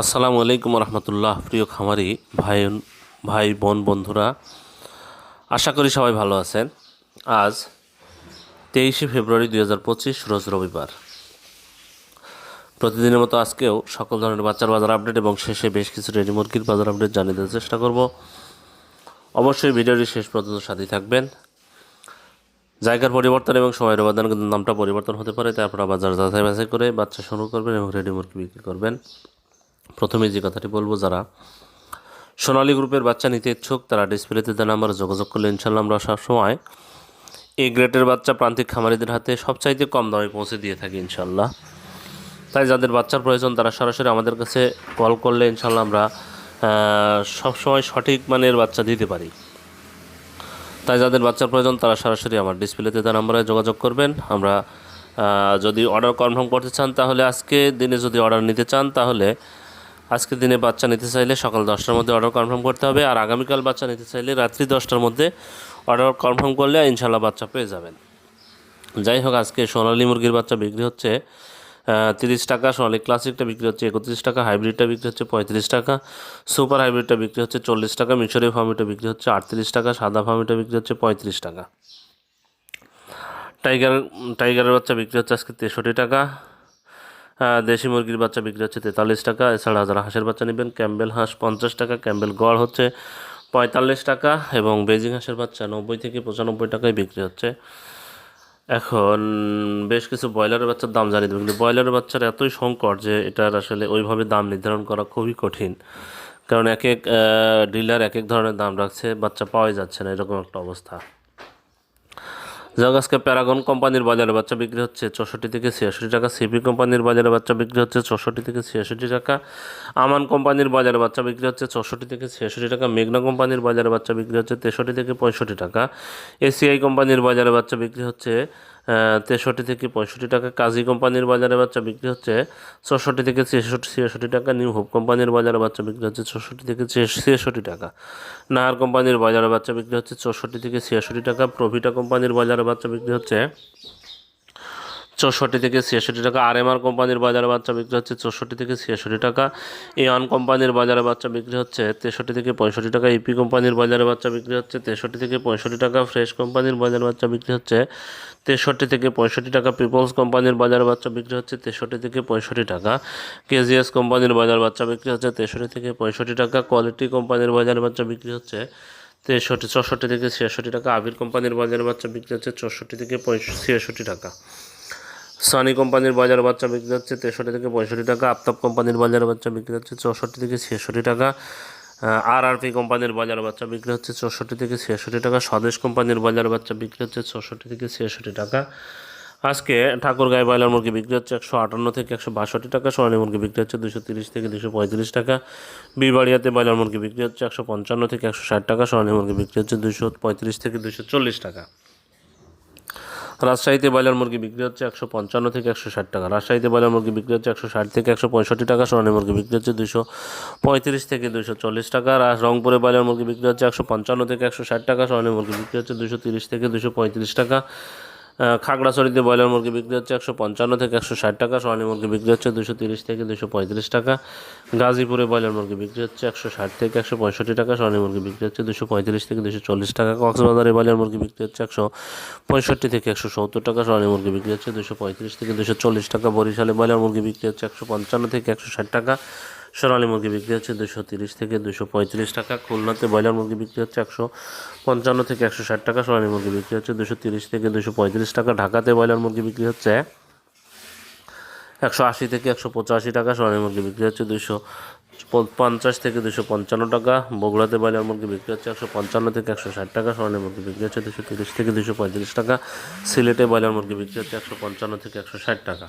আসসালামু আলাইকুম রহমতুল্লাহ, প্রিয় খামারি ভাই ভাই, বোন, বন্ধুরা। আশা করি সবাই ভালো আছেন। আজ তেইশে ফেব্রুয়ারি দুই হাজার পঁচিশ, রোজ রবিবার। প্রতিদিনের মতো আজকেও সকল ধরনের বাচ্চার বাজার আপডেট এবং শেষে বেশ কিছু রেডি মুরগির বাজার আপডেট জানিয়ে দেওয়ার চেষ্টা করব। অবশ্যই ভিডিওটি শেষ পর্যন্ত সাথেই থাকবেন। জায়গার পরিবর্তন এবং সময়ের ব্যবধান কিন্তু নামটা পরিবর্তন হতে পারে তাই আপনারা বাজার যাচাই বাছাই করে বাচ্চা শুরু করবেন এবং রেডি মুরগি বিক্রি করবেন। প্রথমে যে কথাটি বলব, যারা সোনালী গ্রুপের বাচ্চা নিতে ইচ্ছুক, তারা ডিসপ্লেতে দেওয়া নাম্বারে যোগাযোগ করলে ইনশাল্লাহ আমরা সবসময় এই গ্রেটের বাচ্চা প্রান্তিক খামারিদের হাতে সবচাইতে কম দামে পৌঁছে দিয়ে থাকি ইনশাল্লাহ তাই যাদের বাচ্চার প্রয়োজন, তারা সরাসরি আমাদের কাছে কল করলে ইনশাল্লাহ আমরা সবসময় সঠিক মানের বাচ্চা দিতে পারি। তাই যাদের বাচ্চার প্রয়োজন, তারা সরাসরি আমার ডিসপ্লেতে তার নাম্বারে যোগাযোগ করবেন। আমরা যদি অর্ডার কনফার্ম করতে চান, তাহলে আজকে দিনে যদি অর্ডার নিতে চান, তাহলে আজকে দিনে বাচ্চা নিতে চাইলে সকাল দশটার মধ্যে অর্ডার কনফার্ম করতে হবে আর আগামীকাল বাচ্চা নিতে চাইলে রাত্রি দশটার মধ্যে অর্ডার কনফার্ম করলে ইনশাল্লাহ বাচ্চা পেয়ে যাবেন। যাই হোক, আজকে সোনালি মুরগির বাচ্চা বিক্রি হচ্ছে তিরিশ টাকা। সোনালি ক্লাসিকটা বিক্রি হচ্ছে একত্রিশ টাকা হাইব্রিডটা বিক্রি হচ্ছে পঁয়ত্রিশ টাকা। সুপার হাইব্রিডটা বিক্রি হচ্ছে চল্লিশ টাকা মিশরি ফার্মিটা বিক্রি হচ্ছে আটত্রিশ টাকা, সাদা ফার্মিটা বিক্রি হচ্ছে পঁয়ত্রিশ টাকা। টাইগার টাইগারের বাচ্চা বিক্রি হচ্ছে আজকে তেষট্টি টাকা। দেশি মুরগির বাচ্চা বিক্রি হচ্ছে তেতাল্লিশ টাকা, এছাড়া যারা হাঁসের বাচ্চা নেবেন, ক্যাম্বেল হাঁস পঞ্চাশ টাকা, ক্যাম্বেল গড় হচ্ছে পঁয়তাল্লিশ টাকা এবং বেজিং হাঁসের বাচ্চা নব্বই থেকে পঁচানব্বই টাকায় বিক্রি হচ্ছে। এখন বেশ কিছু ব্রয়লারের বাচ্চার দাম জানিয়ে দেবেন কিন্তু ব্রয়লারের বাচ্চার এতই সংকট যে এটার আসলে ওইভাবে দাম নির্ধারণ করা খুবই কঠিন। কারণ এক এক ডিলার এক এক ধরনের দাম রাখছে, বাচ্চা পাওয়াই যাচ্ছে না, এরকম একটা অবস্থা। আজকে প্যারাগন কোম্পানির বাজারে বাচ্চা বিক্রি হচ্ছে চৌষট্টি থেকে ছিয়াষট্টি টাকা, সিপি কোম্পানির বাজারে বাচ্চা বিক্রি হচ্ছে চৌষট্টি থেকে ছিয়াষট্টি টাকা, আমান কোম্পানির বাজারে বাচ্চা বিক্রি হচ্ছে চৌষট্টি থেকে ছিয়াষট্টি টাকা, মেঘনা কোম্পানির বাজারে বাচ্চা বিক্রি হচ্ছে তেষট্টি থেকে পঁয়ষট্টি টাকা, এসিআই কোম্পানির বাজারে বাচ্চা বিক্রি হচ্ছে তেষট্টি থেকে পঁয়ষট্টি টাকা। কাজী কোম্পানির বাজারে বাচ্চা বিক্রি হচ্ছে ছষট্টি থেকে ছেষট্টি ছিয়াষট্টি টাকা। নিউ হোপ কোম্পানির বাজারে বাচ্চা বিক্রি হচ্ছে ছষট্টি থেকে ছেষট্টি টাকা। নাহার কোম্পানির বাজারে বাচ্চা বিক্রি হচ্ছে চৌষট্টি থেকে ছিয়াষট্টি টাকা। প্রভিটা কোম্পানির বাজারে বাচ্চা বিক্রি হচ্ছে চৌষট্টি থেকে ছিয়াষট্টি টাকা। আর এম আর কোম্পানির বাজারে বাচ্চা বিক্রি হচ্ছে চৌষট্টি থেকে ছিয়াষট্টি টাকা। এওয়ান কোম্পানির বাজারে বাচ্চা বিক্রি হচ্ছে তেষট্টি থেকে পঁয়ষট্টি টাকা। ইপি কোম্পানির বাজারে বাচ্চা বিক্রি হচ্ছে তেষট্টি থেকে পঁয়ষট্টি টাকা। ফ্রেশ কোম্পানির বাজারে বাচ্চা বিক্রি হচ্ছে তেষট্টি থেকে পঁয়ষট্টি টাকা। পিপলস কোম্পানির বাজারে বাচ্চা বিক্রি হচ্ছে তেষট্টি থেকে পঁয়ষট্টি টাকা। কেজিএস কোম্পানির বাজার বাচ্চা বিক্রি হচ্ছে তেষট্টি থেকে পঁয়ষট্টি টাকা। কোয়ালিটি কোম্পানির বাজারে বাচ্চা বিক্রি হচ্ছে তেষট্টি, চৌষট্টি থেকে ছিয়াষট্টি টাকা। আবির কোম্পানির বাজারে বাচ্চা বিক্রি হচ্ছে চৌষট্টি থেকে ছিয়াষট্টি টাকা। সনি কোম্পানির বাজার বাচ্চা বিক্রি হচ্ছে তেষট্টি থেকে পঁয়ষট্টি টাকা আফতাব কোম্পানির বাজার বাচ্চা বিক্রি হচ্ছে চৌষট্টি থেকে ছেষট্টি টাকা আর আর পি কোম্পানির বাজার বাচ্চা বিক্রি হচ্ছে চৌষট্টি থেকে ছেষট্টি টাকা, স্বদেশ কোম্পানির বাজার বাচ্চা বিক্রি হচ্ছে চৌষট্টি থেকে ছেষট্টি টাকা। আজকে ঠাকুরগাঁয় ব্রয়লার মুরগি বিক্রি হচ্ছে একশো আটান্ন থেকে একশো বাষট্টি টাকা, সোনালী মুরগি বিক্রি হচ্ছে দুশো তিরিশ থেকে দুশো পঁয়ত্রিশ টাকা। বিবাড়িয়াতে ব্রয়লার মুরগি বিক্রি হচ্ছে একশো পঞ্চান্ন থেকে একশো ষাট টাকা, সোনালী মুরগি বিক্রি হচ্ছে দুশো পঁয়ত্রিশ থেকে দুশো চল্লিশ টাকা। রাজশাহীতে ব্রয়লার মুরগি বিক্রি হচ্ছে একশো পঞ্চান্ন থেকে একশো ষাট টাকা। রাজশাহীতে ব্রয়লার মুরগি বিক্রি হচ্ছে একশো ষাট থেকে একশো পঁয়ষট্টি টাকা। সোনালী মুরগি বিক্রি হচ্ছে দুশো পঁয়ত্রিশ থেকে দুশো চল্লিশ টাকা। রংপুরে ব্রয়লার মুরগি বিক্রি হচ্ছে একশো পঞ্চান্ন থেকে একশো ষাট টাকা। সোনালী মুরগি বিক্রি হচ্ছে দুশো তিরিশ থেকে দুশো পঁয়ত্রিশ টাকা। খাগড়াছড়িতে ব্রয়লার মুরগি বিক্রি হচ্ছে একশো পঞ্চান্ন থেকে একশো ষাট টাকা সোনালী মুরগি বিক্রি হচ্ছে দুশো তিরিশ থেকে দুশো পঁয়ত্রিশ টাকা, গাজীপুরে ব্রয়লার মুরগি বিক্রি হচ্ছে একশো ষাট থেকে একশো পঁয়ষট্টি টাকা সোনালী মুরগি বিক্রি হচ্ছে দুশো পঁয়ত্রিশ থেকে দুশো চল্লিশ টাকা, কক্সবাজারে ব্রয়লার মুরগি বিক্রি হচ্ছে একশো পঁয়ষট্টি থেকে একশো সত্তর টাকা সোনালী মুরগি বিক্রি হচ্ছে দুশো পঁয়ত্রিশ থেকে দুশো চল্লিশ টাকা, বরিশালে ব্রয়লার মুরগি বিক্রি হচ্ছে একশো পঞ্চান্ন থেকে একশো ষাট টাকা সোনালী মুরগি বিক্রি হচ্ছে দুশো তিরিশ থেকে দুশো পঁয়ত্রিশ টাকা। খুলনাতে ব্রয়লার মুরগি বিক্রি হচ্ছে একশো পঞ্চান্ন থেকে একশো ষাট টাকা। সোনালী মুরগি বিক্রি হচ্ছে দুশো তিরিশ থেকে দুশো পঁয়ত্রিশ টাকা। ঢাকাতে ব্রয়লার মুরগি বিক্রি হচ্ছে একশো আশি থেকে একশো পঁচাশি টাকা। সোনালী মুরগি বিক্রি হচ্ছে দুশো পঞ্চাশ থেকে দুশো পঞ্চান্ন টাকা। বগুড়াতে ব্রয়লার মুরগি বিক্রি হচ্ছে একশো পঞ্চান্ন থেকে একশো ষাট টাকা। সোনালী মুরগি বিক্রি হচ্ছে দুশো তিরিশ থেকে দুশো পঁয়ত্রিশ টাকা। সিলেটে ব্রয়লার মুরগি বিক্রি হচ্ছে একশো পঞ্চান্ন থেকে একশো ষাট টাকা।